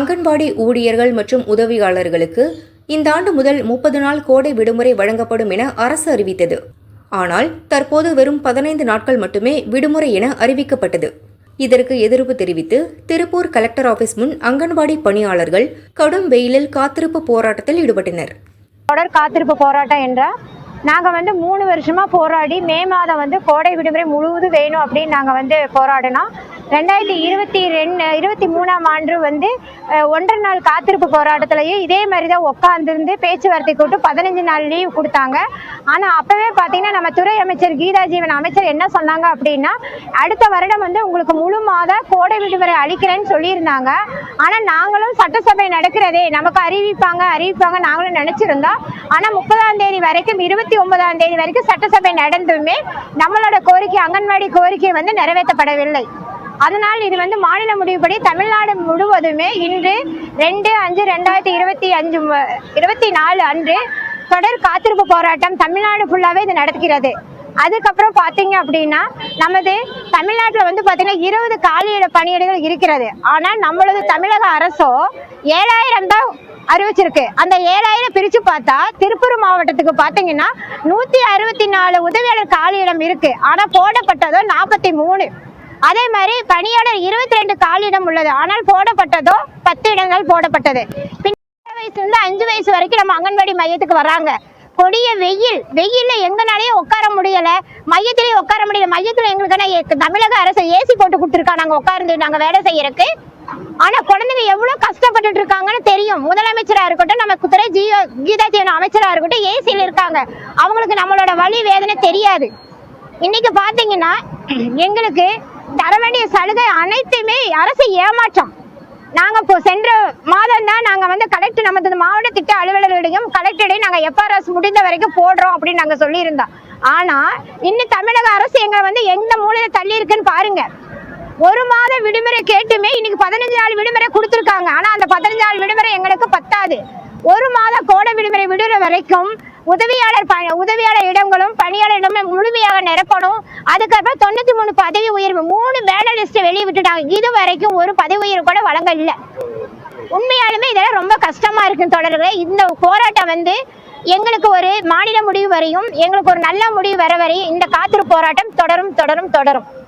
அங்கன்வாடி ஊழியர்கள் மற்றும் உதவியாளர்களுக்கு இந்த ஆண்டு முதல் முப்பது நாள் கோடை விடுமுறை வழங்கப்படும் என அரசு அறிவித்தது. ஆனால் தற்போது வெறும் பதினைந்து நாட்கள் மட்டுமே விடுமுறை என அறிவிக்கப்பட்டது. இதற்கு எதிர்ப்பு தெரிவித்து திருப்பூர் கலெக்டர் ஆபீஸ் முன் அங்கன்வாடி பணியாளர்கள் கடும் வெயிலில் காத்திருப்பு போராட்டத்தில் ஈடுபட்டனர். தொடர் காத்திருப்பு போராட்டம் என்றால் நாங்கள் வந்து மூணு வருஷமா போராடி மே மாதம் வந்து கோடை விடுமுறை முழுவதும் வேணும் அப்படின்னு நாங்கள் வந்து போராடினோம். ரெண்டாயிரத்தி இருபத்தி ரெண்டு இருபத்தி மூணாம் ஆண்டு வந்து ஒன்றரை நாள் காத்திருப்பு போராட்டத்திலையும் இதே மாதிரி தான் உட்காந்துருந்து பேச்சுவார்த்தை கூட்டு பதினஞ்சு நாள் லீவ் கொடுத்தாங்க. ஆனால் அப்போவே பார்த்தீங்கன்னா நம்ம துறை அமைச்சர் கீதா ஜீவன் அமைச்சர் என்ன சொன்னாங்க அப்படின்னா அடுத்த வருடம் வந்து உங்களுக்கு முழு மாத கோடை விடுமுறை அளிக்கிறேன்னு சொல்லியிருந்தாங்க. ஆனால் நாங்களும் சட்டசபை நடக்கிறதே நமக்கு அறிவிப்பாங்க அறிவிப்பாங்க நாங்களும் நினச்சிருந்தோம். ஆனால் முப்பதாம் தேதி வரைக்கும் இருபத்தி ஒன்பதாம் தேதி வரைக்கும் சட்டசபை நடந்துமே நம்மளோட கோரிக்கை அங்கன்வாடி கோரிக்கை வந்து நிறைவேற்றப்படவில்லை. அதனால் இது வந்து மாநில முடிவுப்படி தமிழ்நாடு முழுவதுமே இன்று ரெண்டு அஞ்சு ரெண்டாயிரத்தி இருபத்தி அஞ்சு இருபத்தி நாலு அன்று தொடர் காத்திருப்பு போராட்டம் தமிழ்நாடு ஃபுல்லாகவே இது நடக்கிறது. அதுக்கப்புறம் பார்த்தீங்க அப்படின்னா நமது தமிழ்நாட்டில் வந்து பார்த்தீங்கன்னா இருபது காலியிட பணியிடங்கள் இருக்கிறது. ஆனால் நம்மளது தமிழக அரசோ ஏழாயிரம் தான் அறிவிச்சிருக்கு. அந்த ஏழாயிரம் பிரித்து பார்த்தா திருப்பூர் மாவட்டத்துக்கு பார்த்தீங்கன்னா நூற்றி அறுபத்தி நாலு உதவியாளர் காலியிடம் இருக்குது ஆனால் போடப்பட்டதோ நாற்பத்தி மூணு. அதே மாதிரி பணியாளர் இருபத்தி ரெண்டு காலிடம் உள்ளது. ஆனால் போடப்பட்டதோ பத்து இடங்கள் போடப்பட்டது. பின் வயசுல இருந்து அஞ்சு வயசு வரைக்கும் நம்ம அங்கன்வாடி மையத்துக்கு வர்றாங்க கொடிய வெயில் வெயில்ல எங்கனாலேயே உட்கார முடியல. மையத்திலேயே உட்கார முடியல. மையத்துல எங்களுக்கு தமிழக அரசு ஏசி போட்டு கொடுத்துருக்கா? நாங்க உட்கார்ந்து நாங்க வேலை செய்யறதுக்கு. ஆனா குழந்தைங்க எவ்வளவு கஷ்டப்பட்டுட்டு இருக்காங்கன்னு தெரியும். முதலமைச்சரா இருக்கட்டும் நம்ம துறை ஜியோ கீதா அமைச்சரா இருக்கட்டும் ஏசியில் இருக்காங்க. அவங்களுக்கு நம்மளோட வலி வேதனை தெரியாது. இன்னைக்கு பாத்தீங்கன்னா எங்களுக்கு தர வேண்டிய சலுகை அனைத்துமே அரசு ஏமாற்றம். நாங்க இப்போ சென்ற மாதம் தான் நாங்க வந்து கலெக்டர் நமது மாவட்ட திட்ட அலுவலர்களிடையும் கலெக்டரை நாங்க எஃப்ஆர்எஸ் முடிந்த வரைக்கும் போடுறோம் அப்படின்னு நாங்க சொல்லியிருந்தோம். ஆனா இன்னும் தமிழக அரசு எங்களை வந்து எந்த மூலையில தள்ளி இருக்குன்னு பாருங்க. ஒரு மாத விடுமுறை கேட்டுமே இன்னைக்கு பதினஞ்சு நாள் விடுமுறை கொடுத்துருக்காங்க. ஆனா அந்த பதினஞ்சு நாள் விடுமுறை எங்களுக்கு பத்தாது. ஒரு மாத கோடை விடுமுறை விடுற வரைக்கும் உதவியாளர் ப- உதவியாளர் இடங்களும் பணியாளர் இடமும் முழுமையாக நிரப்பணும். அதுக்கப்புறம் தொண்ணூத்தி மூணு பதவி உயர்வு மூணு பேனர் லிஸ்ட் வெளியே விட்டுட்டாங்க. இது வரைக்கும் ஒரு பதவி உயர்வு கூட வழங்க இல்லை. உண்மையாலுமே இதெல்லாம் ரொம்ப கஷ்டமா இருக்கு தொடர்களை இந்த போராட்டம் வந்து எங்களுக்கு ஒரு மாநில முடிவு வரையும் எங்களுக்கு ஒரு நல்ல முடிவு வர வரையும் இந்த காத்திரு போராட்டம் தொடரும் தொடரும் தொடரும்.